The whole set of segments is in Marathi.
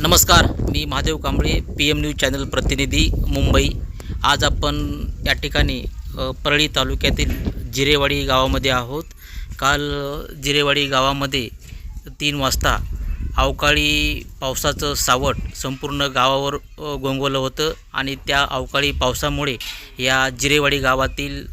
नमस्कार मी Mahadev Kamble P M news channel प्रतिनिधी मुंबई. आज आपण या ठिकाणी परळी तालुक्यातील जिरेवाडी गावामध्ये आहोत. काल जिरेवाडी गावामध्ये तीन वाजता अवकाळी पावसाचं सावट संपूर्ण गावावर गोंगवलं होतं आणि त्या अवकाळी पावसामुळे या जिरेवाडी गावातील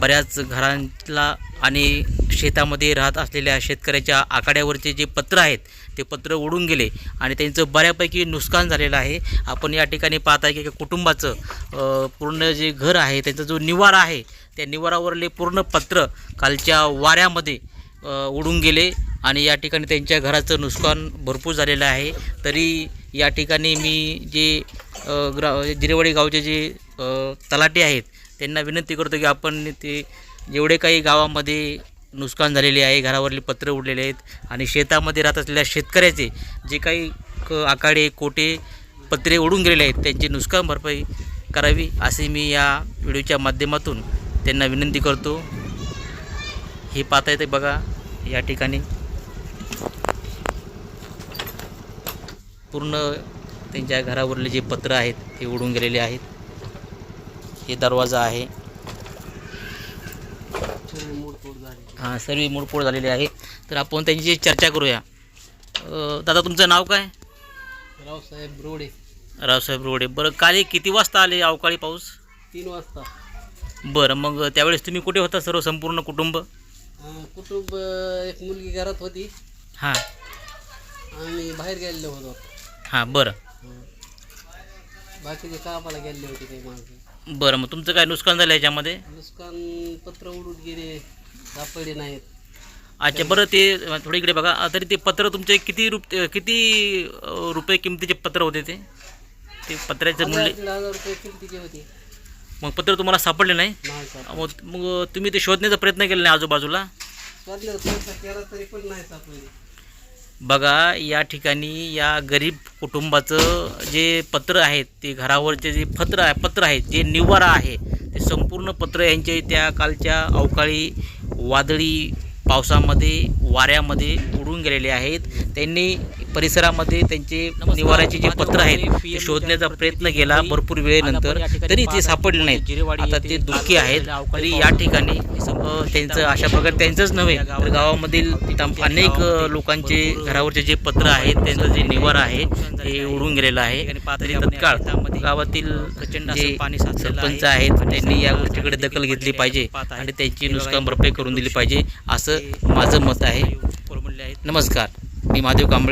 बऱ्याच घरांला आणि शेतामध्ये राहत असलेल्या शेतकऱ्याच्या आखाड्यावरचे जे पत्र आहेत ते पत्र उडून गेले आणि त्यांचं बऱ्यापैकी नुकसान झालेलं आहे. आपण या ठिकाणी पाहत आहे की कुटुंबाचं पूर्ण जे घर आहे त्यांचा जो निवारा आहे त्या निवारावरले पूर्ण पत्र कालच्या वाऱ्यामध्ये उडून गेले आणि या ठिकाणी त्यांच्या घराचं नुकसान भरपूर झालेलं आहे. तरी या ठिकाणी मी जे ग्रा जिरेवाडी गावचे जे तलाटे आहेत त्यांना विनंती करतो की आपण ते जेवढे काही गावामध्ये नुकसान झालेले आहे घरावरले पत्र उडलेले आहेत आणि शेतामध्ये राहत असलेल्या शेतकऱ्याचे जे काही क आकाडे कोटे पत्रे उडून गेलेले आहेत त्यांची नुकसान भरपाई करावी असे मी या व्हिडिओच्या माध्यमातून त्यांना विनंती करतो. हे पाहता येते बघा या ठिकाणी. पूर्ण त्यांच्या घरावरले जे पत्र आहेत ते उडून गेलेले आहेत. हे दरवाजा आहे. हां सर्व मोडफोड झालेली आहे. तर आपण त्यांची चर्चा करूया. दादा तुमचं नाव काय? रावसाहेब रोडे. रावसाहेब रोडे. बरं काल किती वाजता आले अवकाळी पाऊस? तीन वाजता. बरं मग त्यावेळेस तुम्ही कुठे होता सर्व संपूर्ण कुटुंब? कुटुंब एक मुलगी घरात होती. हां. आणि बाहेर गेलेलो होतो. हां बरं. बाकीचे कामाला गेले होते काही माणसं बरं मग तुमचं काय नुकसान झालं याच्यामध्ये? नुकसान पत्र उडून गेले सापडले नाहीत. अच्छा बरं ते थोडं इकडे बघा. तरी ते पत्र तुमचे किती रुप किती अ, रुपये किमतीचे पत्र होते ते? ते पत्राचं हजार मूल्य? दीड हजार रुपये किमतीचे होते. मग पत्र तुम्हाला सापडले नाही? नाही सापडले. मग मग तुम्ही ते शोधण्याचा प्रयत्न केला नाही आजूबाजूला? शोधण्याचा प्रयत्न केला तरी पण नाही सापडले. बघा या ठिकाणी या गरीब कुटुंबाचं जे पत्र आहेत ते घरावरचे जे पत्र आहे पत्र आहेत जे निवारा आहे ते संपूर्ण पत्र यांचे त्या कालच्या अवकाळी वादळी पावसामध्ये वाऱ्यामध्ये उडून गेलेले आहेत. त्यांनी परिसरामध्ये त्यांचे निवाऱ्याचे जे पत्र आहेत ते शोधण्याचा प्रयत्न केला भरपूर वेळेनंतर. तरी ते सापडले नाहीत. आता ते दुःखी आहेत. तरी या ठिकाणी त्यांचं अशा प्रकारे त्यांचंच नव्हे तर गावामधील अनेक लोकांचे घरावरचे जे पत्र आहेत त्यांचं जे निवारा आहे ते उडून गेलेलं आहे. तरी तत्काळ गावातील जे सरपंच आहेत त्यांनी या गोष्टीकडे दखल घेतली पाहिजे आणि त्यांची नुकसान भरपाई करून दिली पाहिजे असं माझं मत आहे. नमस्कार मी महादेव कांबळे